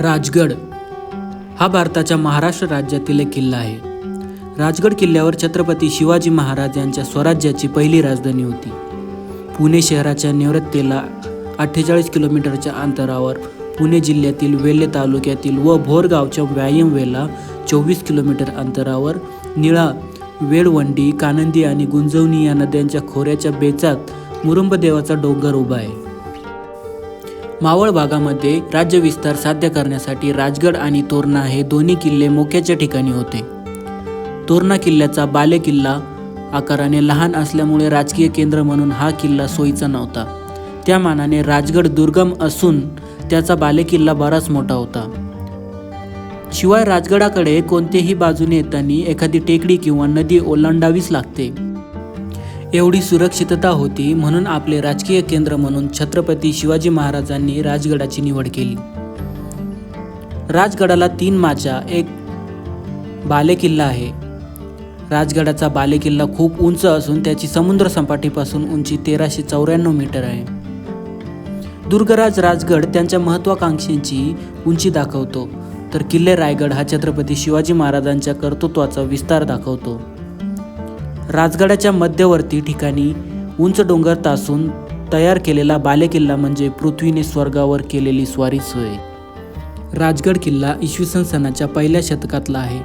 राजगड. हा भारताच्या महाराष्ट्र राज्यातील एक किल्ला आहे. राजगड किल्ल्यावर छत्रपती शिवाजी महाराज यांच्या स्वराज्याची पहिली राजधानी होती. पुणे शहराच्या निवृत्तेला अठ्ठेचाळीस किलोमीटरच्या अंतरावर पुणे जिल्ह्यातील वेल्हे तालुक्यातील व भोर गावच्या व्यायामवेला चोवीस किलोमीटर अंतरावर निळा वेळवंडी कानंदी आणि गुंजवणी या नद्यांच्या खोऱ्याच्या बेचात मुरुंबदेवाचा डोंगर उभा आहे. मावळ भागामध्ये राज्यविस्तार साध्य करण्यासाठी राजगड आणि तोरणा हे दोन्ही किल्ले मोक्याच्या ठिकाणी होते. तोरणा किल्ल्याचा बालेकिल्ला आकाराने लहान असल्यामुळे राजकीय केंद्र म्हणून हा किल्ला सोयीचा नव्हता. त्या मानाने राजगड दुर्गम असून त्याचा बालेकिल्ला बराच मोठा होता. शिवाय राजगडाकडे कोणत्याही बाजूने येताना एखादी टेकडी किंवा नदी ओलांडावीच लागते. एवढी सुरक्षितता होती म्हणून आपले राजकीय केंद्र म्हणून छत्रपती शिवाजी महाराजांनी राजगडाची निवड केली. राजगडाला तीन माचा एक बालेकिल्ला आहे. राजगडाचा बालेकिल्ला खूप उंच असून त्याची समुद्र सपाटीपासून उंची तेराशे चौऱ्याण्णव मीटर आहे. दुर्गराज राजगड त्यांच्या महत्वाकांक्षेची उंची दाखवतो तर किल्ले रायगड हा छत्रपती शिवाजी महाराजांच्या कर्तृत्वाचा विस्तार दाखवतो. राजगडाच्या मध्यवर्ती ठिकाणी उंच डोंगर तासून तयार केलेला बालेकिल्ला म्हणजे पृथ्वीने स्वर्गावर केलेली स्वारी सोय. राजगड किल्ला इसवी सन सणाच्या पहिल्या शतकातला आहे.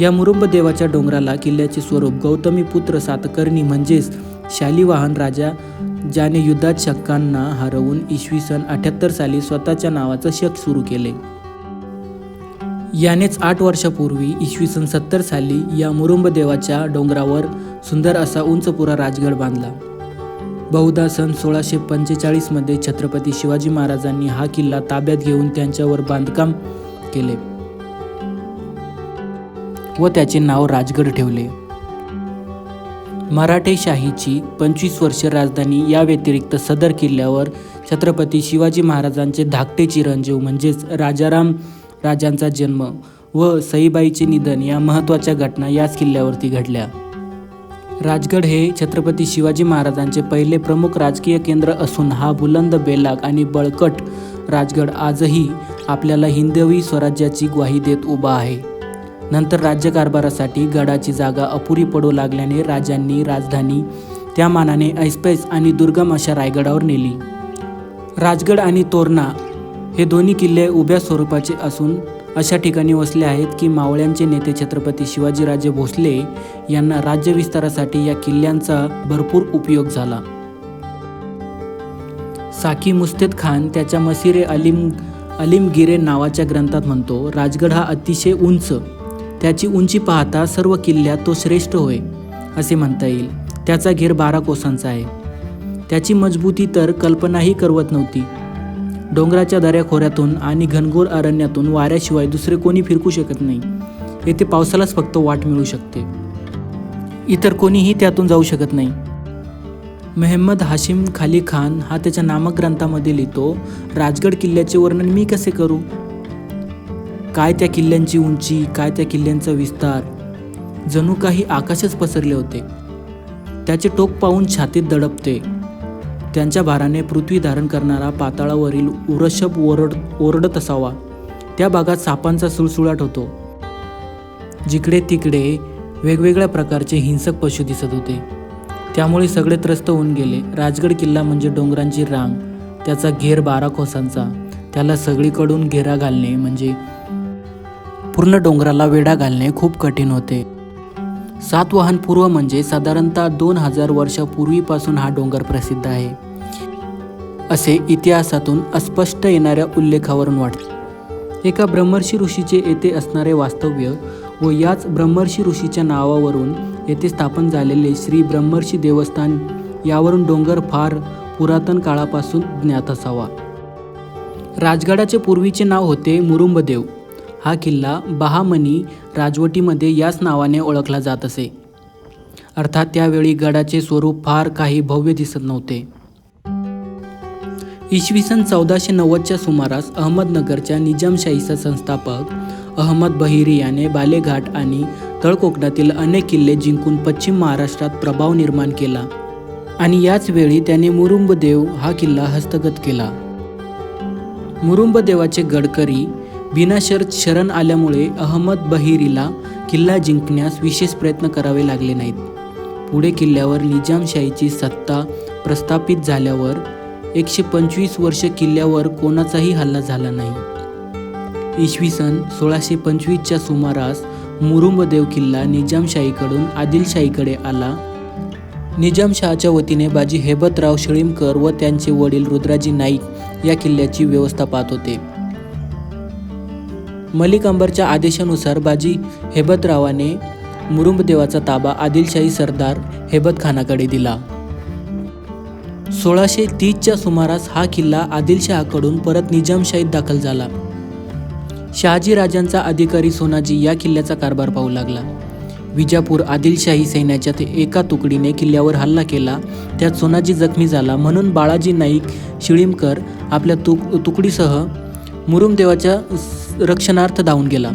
या मुरुंब देवाच्या डोंगराला किल्ल्याचे स्वरूप गौतमी पुत्र सातकर्णी म्हणजेच शालिवाहन राजा ज्याने युद्धात शकांना हरवून इसवी सन अठ्याहत्तर साली स्वतःच्या नावाचं शक सुरू केले. यानेच आठ वर्षापूर्वी इसवी सन सत्तर साली या मुरुंब देवाच्या डोंगरावर सुंदर असा उंचपुरा राजगड बांधला. बहुधा सन सोळाशे पंचेचाळीसमध्ये छत्रपती शिवाजी महाराजांनी हा किल्ला ताब्यात घेऊन त्यांच्यावर बांधकाम केले व त्याचे नाव राजगड ठेवले. मराठेशाहीची पंचवीस वर्ष राजधानी या व्यतिरिक्त सदर किल्ल्यावर छत्रपती शिवाजी महाराजांचे धाकटे चिरंजीव म्हणजेच राजाराम राजांचा जन्म व सईबाईचे निधन या महत्त्वाच्या घटना याच किल्ल्यावरती घडल्या. राजगड हे छत्रपती शिवाजी महाराजांचे पहिले प्रमुख राजकीय केंद्र असून हा बुलंद बेलाग आणि बळकट राजगड आजही आपल्याला हिंदवी स्वराज्याची ग्वाही देत उभा आहे. नंतर राज्यकारभारासाठी गडाची जागा अपुरी पडू लागल्याने राजांनी राजधानी त्या मानाने ऐसपैस आणि दुर्गम अशा रायगडावर नेली. राजगड आणि तोरणा हे दोन्ही किल्ले उभ्या स्वरूपाचे असून अशा ठिकाणी वसले आहेत की मावळ्यांचे नेते छत्रपती शिवाजीराजे भोसले यांना राज्यविस्तारासाठी या किल्ल्यांचा भरपूर उपयोग झाला. साकी मुस्तेद खान त्याच्या मसिरे अलिम अलिमगिरे नावाच्या ग्रंथात म्हणतो राजगड हा अतिशय उंच त्याची उंची पाहता सर्व किल्ल्यात तो श्रेष्ठ होय असे म्हणता येईल. त्याचा घेर बारा कोसांचा आहे. त्याची मजबूती तर कल्पनाही करवत नव्हती. डोंगराच्या दऱ्याखोऱ्यातून आणि घनघोर अरण्यातून वाऱ्याशिवाय दुसरे कोणी फिरकू शकत नाही. येथे पावसालाच फक्त वाट मिळू शकते. इतर कोणीही त्यातून जाऊ शकत नाही. मेहम्मद हाशिम खाली खान हा त्याच्या नामक ग्रंथामध्ये लिहितो राजगड किल्ल्याचे वर्णन मी कसे करू? काय त्या किल्ल्यांची उंची काय त्या किल्ल्यांचा विस्तार? जणू काही आकाशच पसरले होते. त्याचे टोक पाहून छातीत दडपते. त्यांच्या भाराने पृथ्वी धारण करणारा पाताळावरील वृषभ ओरड ओरडत असावा त्या भागात सापांचा सुळसुळाट होतो. जिकडे तिकडे वेगवेगळ्या प्रकारचे हिंसक पशु दिसत होते. त्यामुळे सगळे त्रस्त होऊन गेले. राजगड किल्ला म्हणजे डोंगरांची रांग त्याचा घेर बारा कोसांचा त्याला सगळीकडून घेरा घालणे म्हणजे पूर्ण डोंगराला वेढा घालणे खूप कठीण होते. सातवाहन पूर्व म्हणजे साधारणतः दोन हजार वर्षापूर्वीपासून हा डोंगर प्रसिद्ध आहे. असे इतिहासातून अस्पष्ट येणाऱ्या उल्लेखावरून वाटते. एका ब्रह्मर्षी ऋषीचे येथे असणारे वास्तव्य व याच ब्रह्मर्षी ऋषीच्या नावावरून येथे स्थापन झालेले श्री ब्रह्मर्षी देवस्थान यावरून डोंगर फार पुरातन काळापासून ज्ञात असावा. राजगडाचे पूर्वीचे नाव होते मुरुंबदेव. हा किल्ला बहामनी राजवटीमध्ये याच नावाने ओळखला जात असे. अर्थात त्यावेळी गडाचे स्वरूप फार काही भव्य दिसत नव्हते. इसवी सन चौदाशे नव्वदच्या सुमारास अहमदनगरच्या निजामशाहीचा संस्थापक अहमद बहिरी याने बालेघाट आणि तळकोकणातील अनेक किल्ले जिंकून पश्चिम महाराष्ट्रात प्रभाव निर्माण केला आणि याच वेळी त्याने मुरुंबदेव हा किल्ला हस्तगत केला. मुरुंबदेवाचे गडकरी बिनाशर्त शरण आल्यामुळे अहमद बहिरीला किल्ला जिंकण्यास विशेष प्रयत्न करावे लागले नाहीत. पुढे किल्ल्यावर निजामशाहीची सत्ता प्रस्थापित झाल्यावर एकशे पंचवीस वर्ष किल्ल्यावर कोणाचाही हल्ला झाला नाही. इसवी सन सोळाशे पंचवीसच्या सुमारास मुरुंबदेव किल्ला निजामशाहीकडून आदिलशाहीकडे आला. निजामशहाच्या वतीने बाजी हेबतराव शिळीमकर व त्यांचे वडील रुद्राजी नाईक या किल्ल्याची व्यवस्था पाहत होते. मलिक अंबरच्या आदेशानुसार बाजी हेबतरावाने मुरुंबदेवाचा ताबा आदिलशाही सरदार हेबतखानाकडे दिला. सोळाशे तीसच्या सुमारास हा किल्ला आदिलशहाकडून परत निजामशाहीत दाखल झाला. शहाजी राजांचा अधिकारी सोनाजी या किल्ल्याचा कारभार पाहू लागला. विजापूर आदिलशाही सैन्याच्या एका तुकडीने किल्ल्यावर हल्ला केला. त्यात सोनाजी जखमी झाला म्हणून बाळाजी नाईक शिळीमकर आपल्या तुक तुकडीसह मुरुमदेवाच्या रक्षणार्थ धावून गेला.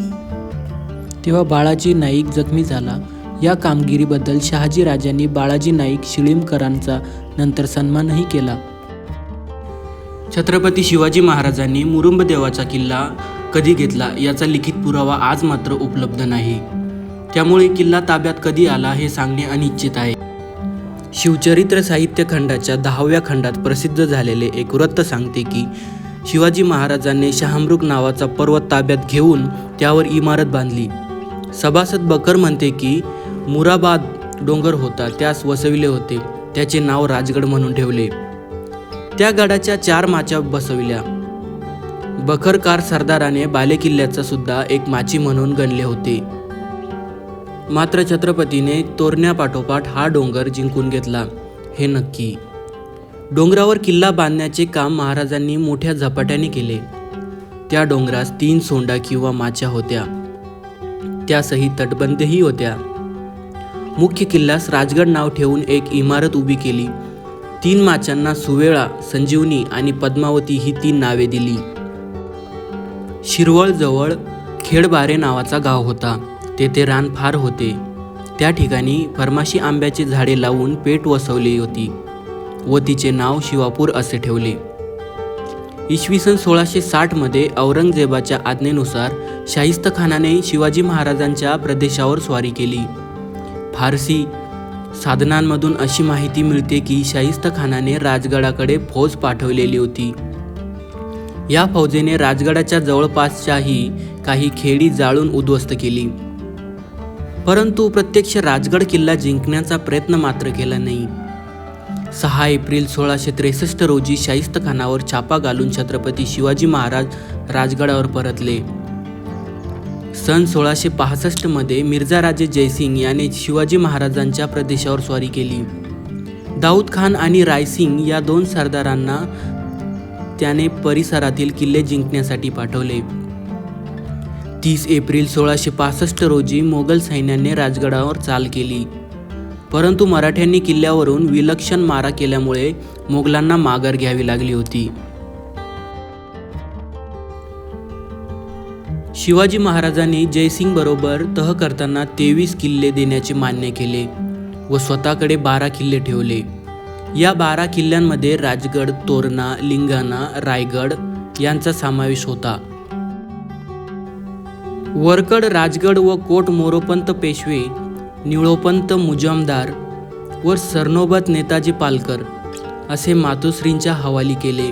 तेव्हा बाळाजी नाईक जखमी झाला. या कामगिरीबद्दल शहाजी राजांनी बाळाजी नाईक शिळीमकरांचा नंतर सन्मानही केला. छत्रपती शिवाजी महाराजांनी मुरुंबदेवाचा किल्ला कधी घेतला याचा लिखित पुरावा आज मात्र उपलब्ध नाही. त्यामुळे किल्ला ताब्यात कधी आला हे सांगणे अनिश्चित आहे. शिवचरित्र साहित्य खंडाच्या दहाव्या खंडात प्रसिद्ध झालेले एक वृत्त सांगते की शिवाजी महाराजांनी शहामृग नावाचा पर्वत ताब्यात घेऊन त्यावर इमारत बांधली. सभासद बकर म्हणते की मुराबाद डोंगर होता त्यास वसविले होते. त्याचे नाव राजगड म्हणून ठेवले. त्या गडाच्या चार माच्या बसविल्या. बखरकार सरदाराने बालेकिल्ल्याचा सुद्धा एक माची म्हणून गणले होते. मात्र छत्रपतीने तोरण्यापाठोपाठ हा डोंगर जिंकून घेतला. हे नक्की डोंगरावर किल्ला बांधण्याचे काम महाराजांनी मोठ्या झपाट्याने केले. त्या डोंगरास तीन सोंडा किंवा माच्या होत्या. त्यासही तटबंदही होत्या. मुख्य किल्ल्यास राजगड नाव ठेवून एक इमारत उभी केली. तीन माच्यांना सुवेळा संजीवनी आणि पद्मावती ही तीन नावे दिली. शिरवळजवळ खेडबारे नावाचा गाव होता. तेथे रान फार होते. त्या ठिकाणी फरमाशी आंब्याची झाडे लावून पेट वसवली होती. व तिचे नाव शिवापूर असे ठेवले. इसवी सन सोळाशे साठमध्ये औरंगजेबाच्या आज्ञेनुसार शाहिस्त खानाने शिवाजी महाराजांच्या प्रदेशावर स्वारी केली. फारसी साधनांमधून अशी माहिती मिळते की शाहिस्त खानाने राजगडाकडे फौज पाठवलेली होती. या फौजेने राजगडाच्या जवळपासच्याही काही खेडी जाळून उद्ध्वस्त केली. परंतु प्रत्यक्ष राजगड किल्ला जिंकण्याचा प्रयत्न मात्र केला नाही. सहा एप्रिल सोळाशे त्रेसष्ट रोजी शाहिस्त खानावर छापा घालून छत्रपती शिवाजी महाराज राजगडावर परतले. सन सोळाशे पासष्टमध्ये मिर्झा राजे जयसिंग याने शिवाजी महाराजांच्या प्रदेशावर स्वारी केली. दाऊद खान आणि रायसिंग या दोन सरदारांना त्याने परिसरातील किल्ले जिंकण्यासाठी पाठवले. तीस एप्रिल सोळाशे पासष्ट रोजी मोगल सैन्याने राजगडावर चाल केली. परंतु मराठ्यांनी किल्ल्यावरून विलक्षण मारा केल्यामुळे मोगलांना माघार घ्यावी लागली होती. शिवाजी महाराजांनी जयसिंग बरोबर तह करताना तेवीस किल्ले देण्याचे मान्य केले व स्वतःकडे बारा किल्ले ठेवले. या बारा किल्ल्यांमध्ये राजगड तोरणा लिंगाणा रायगड यांचा समावेश होता. वरकड राजगड व कोट मोरोपंत पेशवे निळोपंत मुजामदार व सरनोबत नेताजी पालकर असे मातोश्रींच्या हवाली केले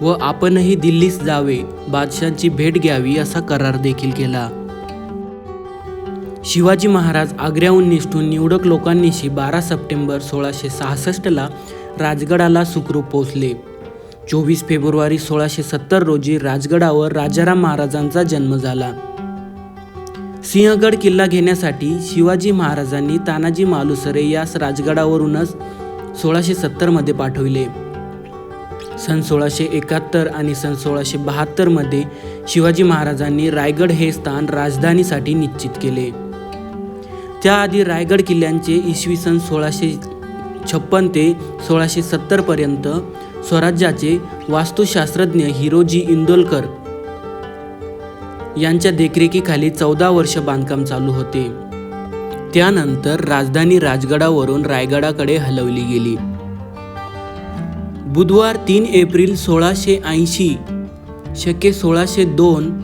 व आपणही दिल्लीस जावे बादशांची भेट घ्यावी असा करार देखील केला. शिवाजी महाराज आग्र्याहून निष्ठून निवडक लोकांनीशी बारा सप्टेंबर सोळाशे सहासष्टला राजगडाला सुखरूप पोचले चोवीस फेब्रुवारी सोळाशे सत्तर रोजी राजगडावर राजाराम महाराजांचा जन्म झाला. सिंहगड किल्ला घेण्यासाठी शिवाजी महाराजांनी तानाजी मालुसरे यास राजगडावरूनच सोळाशे सत्तरमध्ये पाठविले. सन सोळाशे एकाहत्तर आणि सन सोळाशे बहात्तरमध्ये शिवाजी महाराजांनी रायगड हे स्थान राजधानीसाठी निश्चित केले. त्याआधी रायगड किल्ल्यांचे इसवी सन सोळाशे छप्पन ते सोळाशे सत्तरपर्यंत स्वराज्याचे वास्तुशास्त्रज्ञ हिरोजी इंदोलकर यांच्या देखरेखीखाली चौदा वर्ष बांधकाम चालू होते. त्यानंतर राजधानी राजगडावरून रायगडाकडे हलवली गेली. बुधवार तीन एप्रिल सोळाशे ऐंशी शके सोळाशे दोन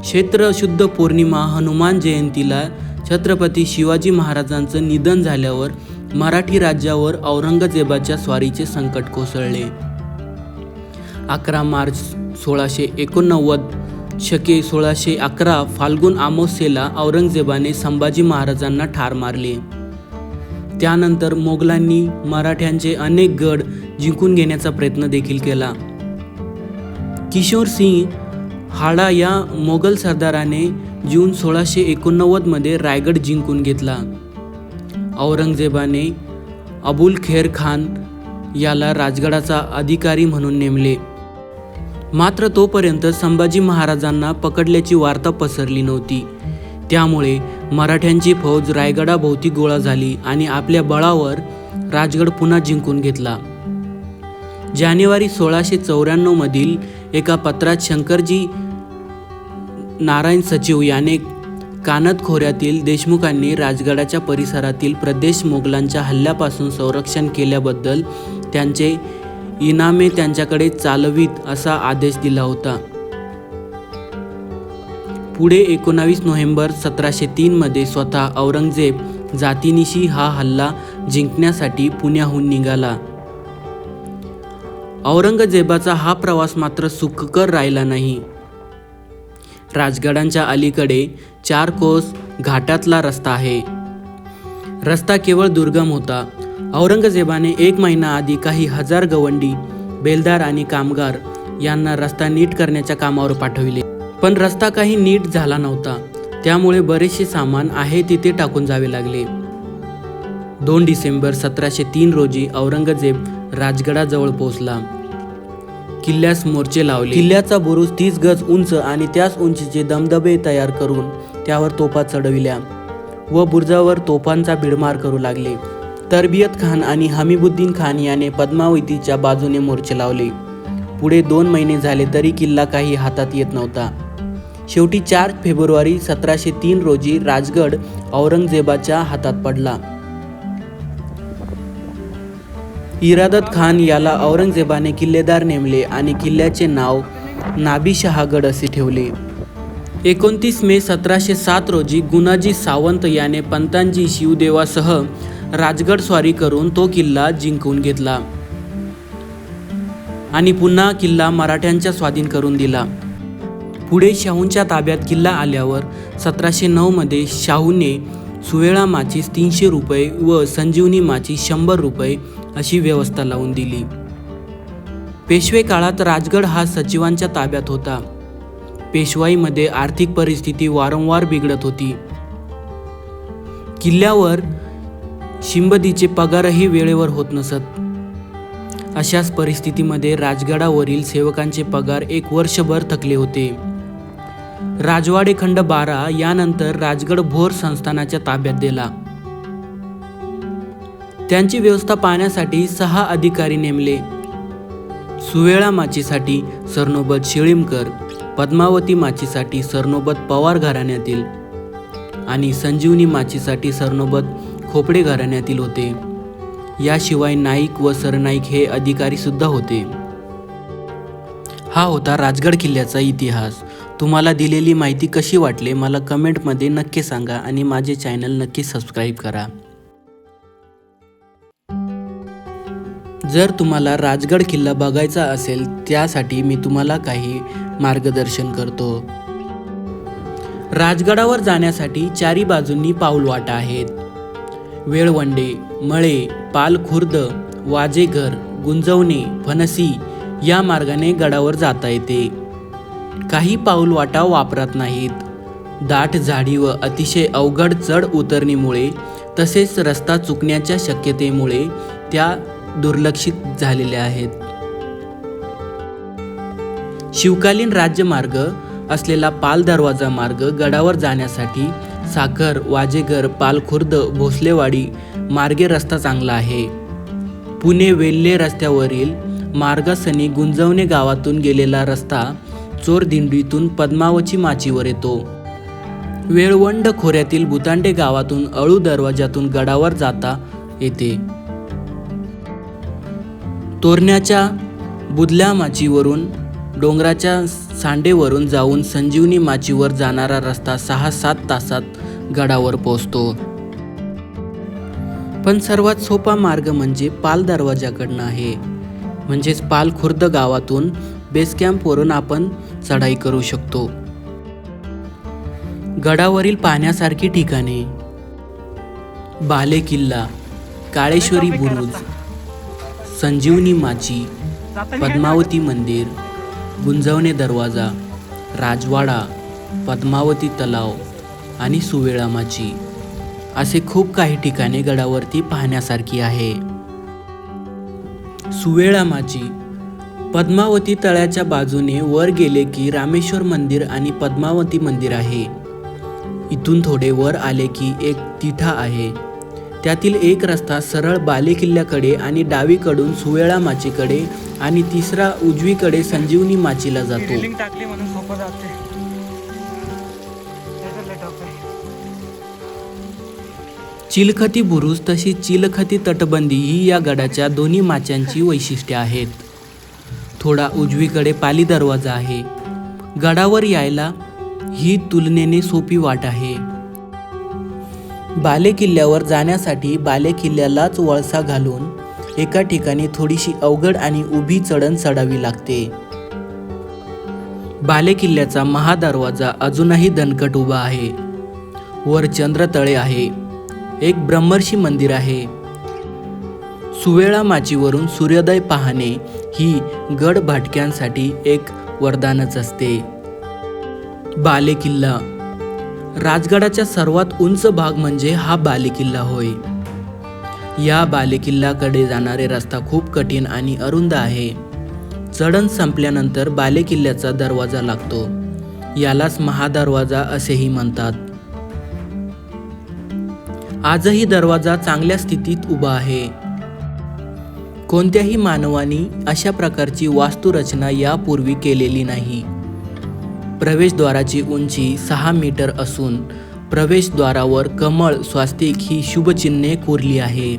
क्षेत्र शुद्ध पौर्णिमा हनुमान जयंतीला छत्रपती शिवाजी महाराजांचं निधन झाल्यावर मराठी राज्यावर औरंगजेबाच्या स्वारीचे संकट कोसळले. अकरा मार्च सोळाशे एकोणनव्वद शके सोळाशे अकरा फाल्गुन आमोसेला औरंगजेबाने संभाजी महाराजांना ठार मारले. त्यानंतर मोगलांनी मराठ्यांचे अनेक गड जिंकून घेण्याचा प्रयत्न देखील केला. किशोर सिंग हाडा या मोगल सरदाराने जून सोळाशे एकोणनव्वदमध्ये रायगड जिंकून घेतला. औरंगजेबाने अबुल खेर खान याला राजगडाचा अधिकारी म्हणून नेमले. मात्र तोपर्यंत संभाजी महाराजांना पकडल्याची वार्ता पसरली नव्हती. त्यामुळे मराठ्यांची फौज रायगडाभोवती गोळा झाली आणि आपल्या बळावर राजगड पुन्हा जिंकून घेतला. जानेवारी सोळाशे चौऱ्याण्णव मधील एका पत्रात शंकरजी नारायण सचिव याने कानद खोऱ्यातील देशमुखांनी राजगडाच्या परिसरातील प्रदेश मोगलांच्या हल्ल्यापासून संरक्षण केल्याबद्दल त्यांचे इनामे त्यांच्याकडे चालवीत असा आदेश दिला होता. पुढे एकोणावीस नोव्हेंबर सतराशे तीनमध्ये स्वतः औरंगजेब जातीनिशी हा हल्ला जिंकण्यासाठी पुण्याहून निघाला. औरंगजेबाचा हा प्रवास मात्र सुखकर राहिला नाही. राजगडांच्या अलीकडे चार कोस घाटातला रस्ता आहे. रस्ता केवळ दुर्गम होता औरंगजेबाने एक महिना आधी काही हजार गवंडी बेलदार आणि कामगार यांना रस्ता नीट करण्याच्या कामावर पाठविले. पण रस्ता काही नीट झाला नव्हता. त्यामुळे बरेचसे सामान आहे तिथे टाकून जावे लागले. दोन डिसेंबर सतराशे तीन रोजी औरंगजेब राजगडाजवळ पोहोचला. किल्ल्यास मोर्चे लावले. किल्ल्याचा बुरुज तीस गज उंच आणि त्याच उंचीचे दमदबे तयार करून त्यावर तोफा चढविल्या व बुरजावर तोफांचा भिडमार करू लागले. तरबियत खान आणि हमीबुद्दीन खान याने पद्मावतीच्या बाजूने मोर्चे लावले. पुढे दोन महिने झाले तरी किल्ला काही हातात येत नव्हता. शेवटी चार फेब्रुवारी सतराशे तीन रोजी राजगड औरंगजेबाच्या हातात पडला. इरादत खान याला औरंगजेबाने किल्लेदार नेमले आणि किल्ल्याचे नाव नाबिशहागड असे ठेवले. एकोणतीस मे सतराशे सात रोजी गुणाजी सावंत याने पंतांजी शिवदेवासह राजगड स्वारी करून तो किल्ला जिंकून घेतला. आणि पुन्हा किल्ला मराठ्यांच्या स्वाधीन करून दिला. पुढे शाहूंच्या ताब्यात किल्ला आल्यावर सतराशे नऊमध्ये शाहूने सुवेळा माचीस तीनशे रुपये व संजीवनी माची शंभर रुपये अशी व्यवस्था लावून दिली. पेशवे काळात राजगड हा सचिवांच्या ताब्यात होता. पेशवाईमध्ये आर्थिक परिस्थिती वारंवार बिघडत होती. किल्ल्यावर शिंबदीचे पगारही वेळेवर होत नसत. अशाच परिस्थितीमध्ये राजगडावरील सेवकांचे पगार एक वर्षभर थकले होते. राजवाडे खंड बारा यानंतर राजगड भोर संस्थानाच्या ताब्यात दिला. त्यांची व्यवस्था पाहण्यासाठी सहा अधिकारी नेमले. सुवेळा माचीसाठी सरनोबत शिळीमकर पद्मावती माचीसाठी सरनोबत पवार घराण्यातील आणि संजीवनी माचीसाठी सरनोबत खोपडे घराण्यातील होते. याशिवाय नाईक व सरनाईक हे अधिकारी सुद्धा होते. हा होता राजगड किल्ल्याचा इतिहास. तुम्हाला दिलेली माहिती कशी वाटली मला कमेंटमध्ये नक्की सांगा आणि माझे चॅनल नक्की सबस्क्राईब करा. जर तुम्हाला राजगड किल्ला बघायचा असेल त्यासाठी मी तुम्हाला काही मार्गदर्शन करतो. राजगडावर जाण्यासाठी चारी बाजूंनी पाऊल वाटा आहेत. वेळवंडे मळे पालखुर्द वाजेघर गुंजवणे फणसी या मार्गाने गडावर जाता येते. काही पाऊलवाटा वापरत नाहीत. दाट झाडी व अतिशय अवघड चढ उतरणीमुळे तसेच रस्ता चुकण्याच्या शक्यतेमुळे त्या दुर्लक्षित झालेल्या आहेत. शिवकालीन राज्यमार्ग असलेला पाल दरवाजा मार्ग गडावर जाण्यासाठी साखर वाजेघर पालखुर्द भोसलेवाडी मार्गे रस्ता चांगला आहे. पुणे वेल्हे रस्त्यावरील मार्गासनी गुंजवणे गावातून गेलेला रस्ता चोरदिंडीतून पद्मावची माचीवर येतो. वेळवंड खोऱ्यातील बुतांडे गावातून अळू दरवाजातून गडावर जाता येते. तोरण्याच्या बुदल्या माचीवरून डोंगराच्या सांडेवरून जाऊन संजीवनी माचीवर जाणारा रस्ता सहा सात तासात गडावर पोहोचतो. पण सर्वात सोपा मार्ग म्हणजे पाल दरवाजाकडनं आहे. म्हणजेच पाल खुर्द गावातून बेस कॅम्पवरून आपण चढाई करू शकतो. गडावरील पाहण्यासारखी ठिकाणे. बाले किल्ला काळेश्वरी बुरुज संजीवनी माची पद्मावती मंदिर गुंजवणे दरवाजा राजवाडा पद्मावती तलाव आणि सुवेळा माची असे खूप काही ठिकाणे गडावरती पाहण्यासारखी आहे. सुवेळा माची पद्मावती तळ्याच्या बाजूने वर गेले की रामेश्वर मंदिर आणि पद्मावती मंदिर आहे. इथून थोडे वर आले की एक तिठा आहे. त्यातील एक रस्ता सरळ बाले किल्ल्याकडे आणि डावीकडून सुवेळा माचीकडे आणि तिसरा उजवीकडे संजीवनी माचीला जातो. चिलखती बुरुज तशी चिलखती तटबंदी ही या गडाच्या दोन्ही माच्यांची वैशिष्ट्ये आहेत. थोडा उजवीकडे पाली दरवाजा आहे. गडावर यायला ही तुलनेने सोपी वाट आहे. बाले किल्ल्यावर जाण्यासाठी बाले किल्ल्यालाच वळसा घालून एका ठिकाणी थोडीशी अवघड आणि उभी चढण चढावी लागते. बाले किल्ल्याचा महादरवाजा अजूनही दणकट उभा आहे. वर चंद्रतळे आहे. एक ब्रह्मर्षी मंदिर आहे. सुवेळा माचीवरून सूर्योदय पाहणे ही गड भाटक्यांसाठी एक वरदानच असते. बाले किल्ला राजगडाच्या सर्वात उंच भाग म्हणजे हा बालेकिल्ला होय. या बालेकिल्ल्याकडे जाणारे रस्ता खूप कठीण आणि अरुंद आहे. चढण संपल्यानंतर बालेकिल्ल्याचा दरवाजा लागतो. यालाच महादरवाजा असेही म्हणतात. आजही दरवाजा चांगल्या स्थितीत उभा आहे. कोणत्याही मानवाने अशा प्रकारची वास्तुरचना यापूर्वी केलेली नाही. प्रवेशद्वाराची उंची सहा मीटर असून प्रवेशद्वारावर कमळ स्वास्तिक ही शुभचिन्हे कोरली आहे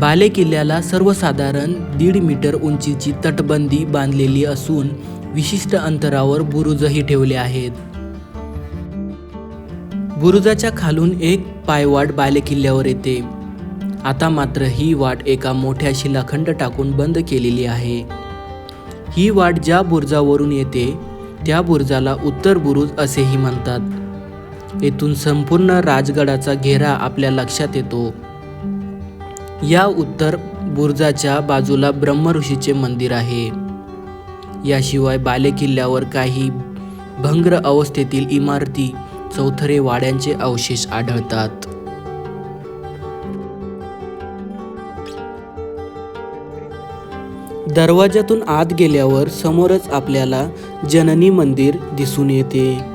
बाले किल्ल्याला सर्वसाधारण दीड मीटर उंचीची तटबंदी बांधलेली असून विशिष्ट अंतरावर बुरुजही ठेवले आहेत. बुरुजाच्या खालून एक पायवाट बालेकिल्ल्यावर येते. आता मात्र ही वाट एका मोठ्या शिलाखंड टाकून बंद केलेली आहे. ही वाट ज्या बुरुजावरून येते त्या बुरुजाला उत्तर बुरुज असेही म्हणतात. येथून संपूर्ण राजगडाचा घेरा आपल्या लक्षात येतो. या उत्तर बुरुजाच्या बाजूला ब्रह्मऋषीचे मंदिर आहे. याशिवाय बालेकिल्ल्यावर काही भंग्र अवस्थेतील इमारती चौथरे वाड्यांचे अवशेष आढळतात. दरवाजातून आत गेल्यावर समोरच आपल्याला जननी मंदिर दिसून येते.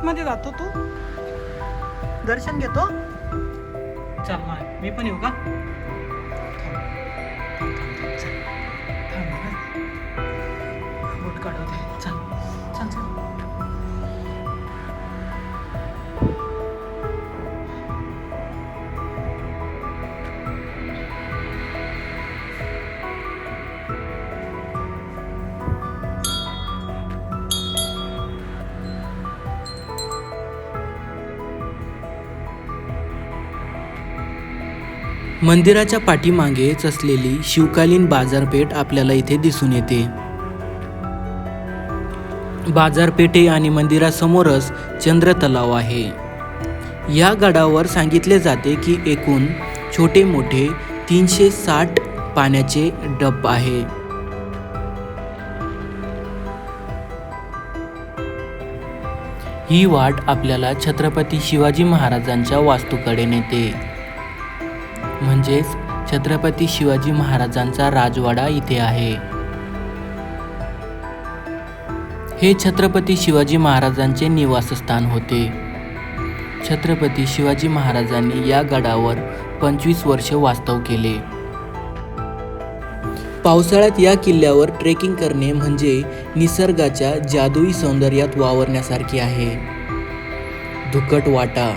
आतमध्ये जातो तू. दर्शन घेतो. चल ना मी पण येऊ का? मंदिराच्या पाठीमागेच असलेली शिवकालीन बाजारपेठ आपल्याला इथे दिसून येते. बाजारपेठे आणि मंदिरासमोरच चंद्र तलाव आहे. या गडावर सांगितले जाते की एकूण छोटे मोठे तीनशे साठ पाण्याचे डब आहे. ही वाट आपल्याला छत्रपती शिवाजी महाराजांच्या वास्तूकडे नेते. म्हणजेच छत्रपती शिवाजी महाराजांचा राजवाडा इथे आहे. हे छत्रपती शिवाजी महाराजांचे निवासस्थान होते. छत्रपती शिवाजी महाराजांनी या गडावर पंचवीस वर्ष वास्तव केले. पावसाळ्यात या किल्ल्यावर ट्रेकिंग करणे म्हणजे निसर्गाच्या जादुई सौंदर्यात वावरण्यासारखे आहे. धुकट वाटा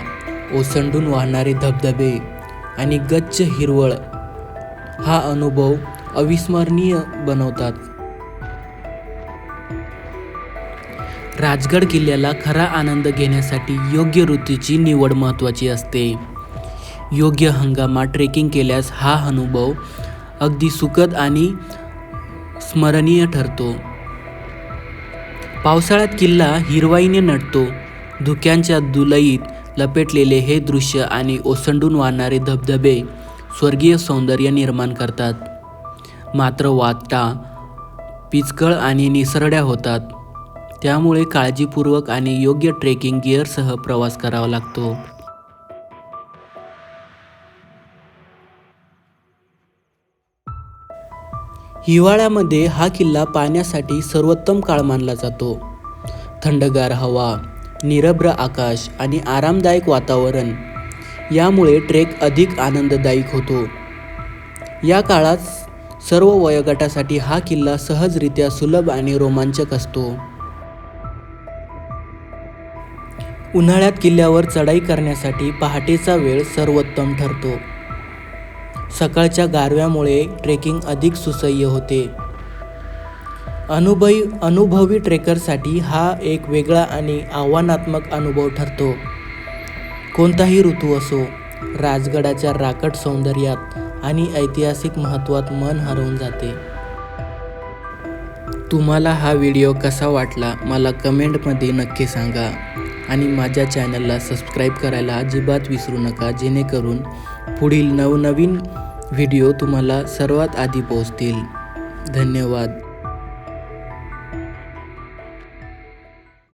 ओसंडून वाहणारे धबधबे आणि गच्च हिरवळ. हा अनुभव अविस्मरणीय बनवतात. राजगड किल्ल्याला खरा आनंद घेण्यासाठी योग्य ऋतूची निवड महत्त्वाची असते. योग्य हंगामात ट्रेकिंग केल्यास हा अनुभव अगदी सुखद आणि स्मरणीय ठरतो. पावसाळ्यात किल्ला हिरवाईने नटतो. धुक्यांच्या दुलईत लपेटलेले हे दृश्य आणि ओसंडून वाहणारे धबधबे स्वर्गीय सौंदर्य निर्माण करतात. मात्र वाटा पिचकळ आणि निसरड्या होतात. त्यामुळे काळजीपूर्वक आणि योग्य ट्रेकिंग गिअरसह प्रवास करावा लागतो. हिवाळ्यामध्ये हा किल्ला पाहण्यासाठी सर्वोत्तम काळ मानला जातो. थंडगार हवा निरभ्र आकाश आणि आरामदायक वातावरण. यामुळे ट्रेक अधिक आनंददायक होतो. या काळात सर्व वयोगटासाठी हा किल्ला सहजरित्या सुलभ आणि रोमांचक असतो. उन्हाळ्यात किल्ल्यावर चढाई करण्यासाठी पहाटेचा वेळ सर्वोत्तम ठरतो. सकाळच्या गारव्यामुळे ट्रेकिंग अधिक सुसह्य होते. अनुभवी अनुभवी ट्रेकरसाठी हा एक वेगळा आणि आव्हानात्मक अनुभव ठरतो. कोणताही ऋतू असो राजगडाच्या राकट सौंदर्यात आणि ऐतिहासिक महत्त्वात मन हरवून जाते. तुम्हाला हा व्हिडिओ कसा वाटला मला कमेंटमध्ये नक्की सांगा. आणि माझ्या चॅनलला सबस्क्राईब करायला अजिबात विसरू नका जेणेकरून पुढील नवनवीन व्हिडिओ तुम्हाला सर्वात आधी पोहोचतील. धन्यवाद.